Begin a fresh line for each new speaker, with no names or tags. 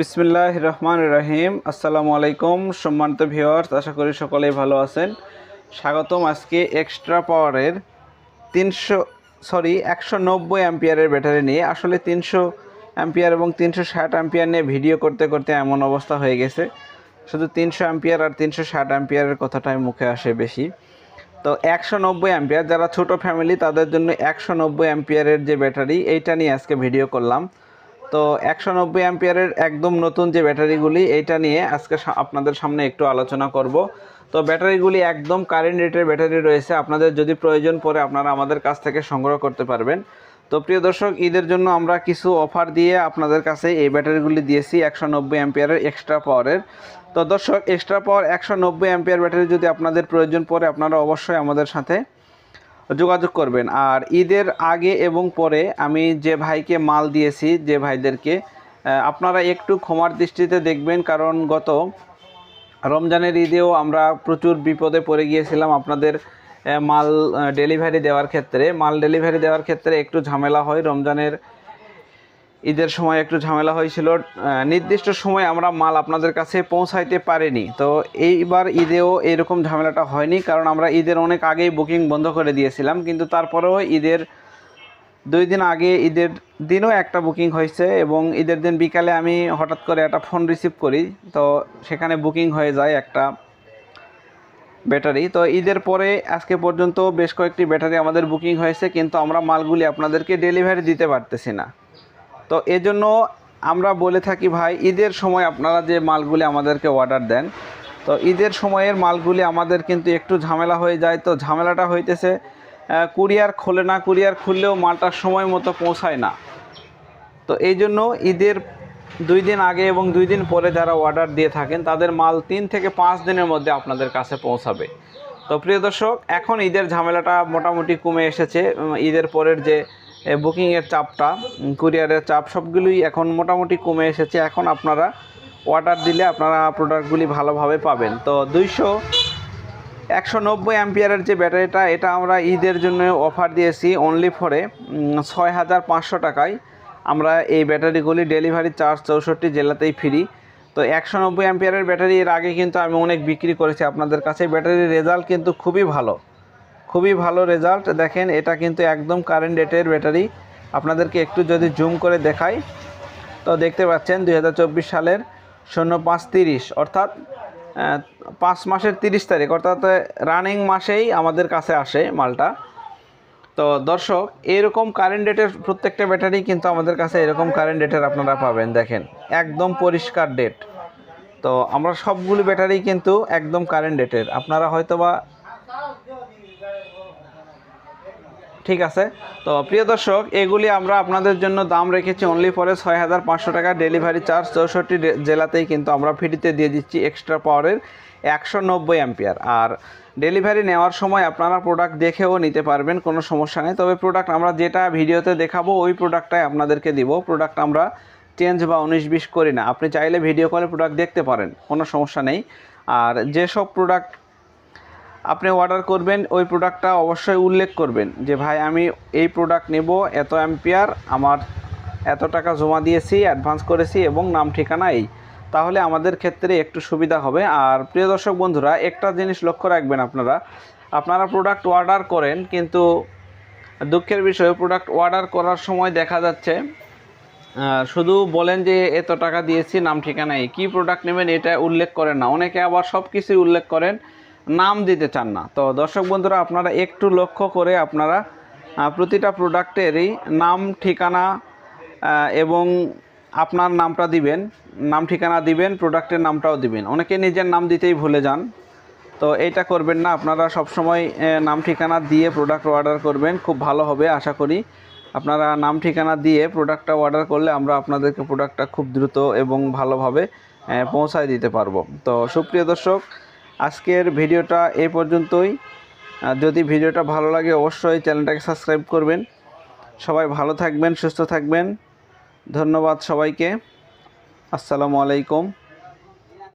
বিসমিল্লাহ রহমান রহিম আসসালামু আলাইকুম, সম্মানিত ভিওয়ার্স আশা করি সকলেই ভালো আছেন। স্বাগতম আজকে এক্সট্রা পাওয়ারের তিনশো সরি একশো নব্বই অ্যাম্পিয়ারের ব্যাটারি নিয়ে। আসলে তিনশো অ্যাম্পিয়ার এবং তিনশো ষাট অ্যাম্পিয়ার নিয়ে ভিডিও করতে করতে এমন অবস্থা হয়ে গেছে। শুধু তিনশো অ্যাম্পিয়ার আর তিনশো ষাট অ্যাম্পিয়ারের কথাটাই মুখে আসে বেশি। তো একশো নব্বই অ্যাম্পিয়ার যারা ছোট ফ্যামিলি তাদের জন্য একশো নব্বই অ্যাম্পিয়ারের যে ব্যাটারি এইটা নিয়ে আজকে ভিডিও করলাম। তো একশো নব্বই অ্যাম্পিয়ারের একদম নতুন যে ব্যাটারিগুলি, এইটা নিয়ে আজকে আপনাদের সামনে একটু আলোচনা করব। তো ব্যাটারিগুলি একদম কারেন্ট রেটের ব্যাটারি রয়েছে, আপনাদের যদি প্রয়োজন পড়ে আপনারা আমাদের কাছ থেকে সংগ্রহ করতে পারবেন। তো প্রিয় দর্শক, ঈদের জন্য আমরা কিছু অফার দিয়ে আপনাদের কাছে এই ব্যাটারিগুলি দিয়েছি, একশো নব্বই অ্যাম্পিয়ারের এক্সট্রা পাওয়ারের তো দর্শক এক্সট্রা পাওয়ার একশো নব্বই অ্যাম্পিয়ার ব্যাটারি যদি আপনাদের প্রয়োজন পড়ে, আপনারা অবশ্যই আমাদের সাথে যোগাযোগ করবেন। আর ঈদের আগে এবং পরে আমি যে ভাইকে মাল দিয়েছি, যে ভাইদেরকে আপনারা একটু ক্ষমার দৃষ্টিতে দেখবেন কারণ গত রমজানের ঈদেও আমরা প্রচুর বিপদে পড়ে গিয়েছিলাম আপনাদের মাল ডেলিভারি দেওয়ার ক্ষেত্রে। মাল ডেলিভারি দেওয়ার ক্ষেত্রে একটু ঝামেলা হয় রমজানের ঈদের সময় একটু ঝামেলা হয়েছিল। নির্দিষ্ট সময় আমরা মাল আপনাদের কাছে পৌঁছাইতে পারিনি। তো এইবার ঈদেও এরকম ঝামেলাটা হয়নি, কারণ আমরা ঈদের অনেক আগেই বুকিং বন্ধ করে দিয়েছিলাম, কিন্তু তারপরেও ঈদের দুই দিন আগে ঈদের দিনও একটা বুকিং হয়েছে এবং ঈদের দিন বিকালে আমি হঠাৎ করে একটা ফোন রিসিভ করি, তো সেখানে বুকিং হয়ে যায় একটা ব্যাটারি। তো ঈদের পরে আজকে পর্যন্ত বেশ কয়েকটি ব্যাটারি আমাদের বুকিং হয়েছে, কিন্তু আমরা মালগুলি আপনাদেরকে ডেলিভারি দিতে পারতেছি না। তো এজন্য আমরা বলে থাকি ভাই, ঈদের সময় আপনারা যে মালগুলি আমাদেরকে অর্ডার দেন, তো ঈদের সময়ের মালগুলি আমাদের কিন্তু একটু ঝামেলা হয়ে যায়। তো ঝামেলাটা হইতেছে কুরিয়ার খোলে না, কুরিয়ার খুললেও মালটা সময় মতো পৌঁছায় না। তো এই জন্য ঈদের দুই দিন আগে এবং দুই দিন পরে যারা অর্ডার দিয়ে থাকেন, তাদের মাল তিন থেকে পাঁচ দিনের মধ্যে আপনাদের কাছে পৌঁছাবে। তো প্রিয় দর্শক, এখন ঈদের ঝামেলাটা মোটামুটি কমে এসেছে। ঈদের পরের যে বুকিংয়ের চাপটা কুরিয়ারের চাপ, সবগুলোই এখন মোটামুটি কমে এসেছে। এখন আপনারা অর্ডার দিলে আপনারা প্রোডাক্টগুলি ভালোভাবে পাবেন। তো দুইশো একশো নব্বই অ্যাম্পিয়ারের যে ব্যাটারিটা, এটা আমরা ঈদের জন্য অফার দিয়েছি অনলি ফরে ছয় হাজার পাঁচশো টাকায়। আমরা এই ব্যাটারিগুলি ডেলিভারি চার্জ চৌষট্টি জেলাতেই ফ্রি তো একশো নব্বই অ্যাম্পিয়ারের ব্যাটারি এর আগে কিন্তু আমি অনেক বিক্রি করেছি। আপনাদের কাছে ব্যাটারির রেজাল্ট কিন্তু খুবই ভালো। খুবই ভালো রেজাল্ট দেখেন, এটা কিন্তু একদম কারেন্ট ডেটের ব্যাটারি আপনাদেরকে একটু যদি জুম করে দেখাই, তো দেখতে পাচ্ছেন দু হাজার চব্বিশ সালের শূন্য পাঁচ তিরিশ, অর্থাৎ পাঁচ মাসের তিরিশ তারিখ, অর্থাৎ রানিং মাসেই আমাদের কাছে আসে মালটা। তো দর্শক, এরকম কারেন্ট ডেটের প্রত্যেকটা ব্যাটারি কিন্তু আমাদের কাছে এরকম কারেন্ট ডেটের আপনারা পাবেন। দেখেন, একদম পরিষ্কার ডেট তো আমরা সবগুলো ব্যাটারি কিন্তু একদম কারেন্ট ডেটের আপনারা হয়তোবা ঠিক আছে? তো প্রিয় দর্শক, এগুলি আমরা আপনাদের জন্য দাম রেখেছি অনলি পরে ছয় হাজার পাঁচশো টাকা ডেলিভারি চার্জ চৌষট্টি জেলাতেই কিন্তু আমরা ফ্রিতে দিয়ে দিচ্ছি এক্সট্রা পাওয়ারের একশো নব্বই অ্যাম্পিয়ার আর ডেলিভারি নেওয়ার সময় আপনারা প্রোডাক্ট দেখেও নিতে পারবেন, কোনো সমস্যা নেই। তবে প্রোডাক্ট আমরা যেটা ভিডিওতে দেখাবো, ওই প্রোডাক্টটাই আপনাদেরকে দিব। প্রোডাক্ট আমরা চেঞ্জ বা উনিশ বিশ করি না। আপনি চাইলে ভিডিও কলে প্রোডাক্ট দেখতে পারেন, কোনো সমস্যা নেই। আর যেসব প্রোডাক্ট আপনি অর্ডার করবেন, ওই প্রোডাক্টটা অবশ্যই উল্লেখ করবেন যে, ভাই, আমি এই প্রোডাক্ট নেব, এত অ্যাম্পিয়ার আমার এত টাকা জমা দিয়েছি অ্যাডভান্স করেছি এবং নাম ঠিকানা এই। তাহলে আমাদের ক্ষেত্রে একটু সুবিধা হবে। আর প্রিয় দর্শক বন্ধুরা, একটা জিনিস লক্ষ্য রাখবেন আপনারা আপনারা প্রোডাক্ট অর্ডার করেন, কিন্তু দুঃখের বিষয় প্রোডাক্ট অর্ডার করার সময় দেখা যাচ্ছে শুধু বলেন যে, এত টাকা দিয়েছি, নাম ঠিকানা এই। কী প্রোডাক্ট নেবেন, এটা উল্লেখ করেন না। অনেকে আবার সব কিছুই উল্লেখ করেন নাম দিতে চান না। তো দর্শক বন্ধুরা আপনারা একটু লক্ষ্য করে আপনারা প্রতিটা প্রোডাক্টেরই নাম ঠিকানা এবং আপনার নামটা দিবেন নাম ঠিকানা দিবেন প্রোডাক্টের নামটাও দিবেন। অনেকে নিজের নাম দিতেই ভুলে যান। তো এইটা করবেন না আপনারা সবসময় এ, নাম ঠিকানা দিয়ে প্রোডাক্ট অর্ডার করবেন খুব ভালো হবে আশা করি। আপনারা নাম ঠিকানা দিয়ে প্রোডাক্টটা অর্ডার করলে আমরা আপনাদেরকে প্রোডাক্টটা খুব দ্রুত এবং ভালোভাবে পৌঁছায় দিতে পারব। তো সুপ্রিয় দর্শক আজকের ভিডিওটা এ পর্যন্তই। যদি ভিডিওটা ভালো লাগে, অবশ্যই চ্যানেলটাকে সাবস্ক্রাইব করবেন। সবাই ভালো থাকবেন, সুস্থ থাকবেন। ধন্যবাদ সবাইকে। আসসালামু আলাইকুম।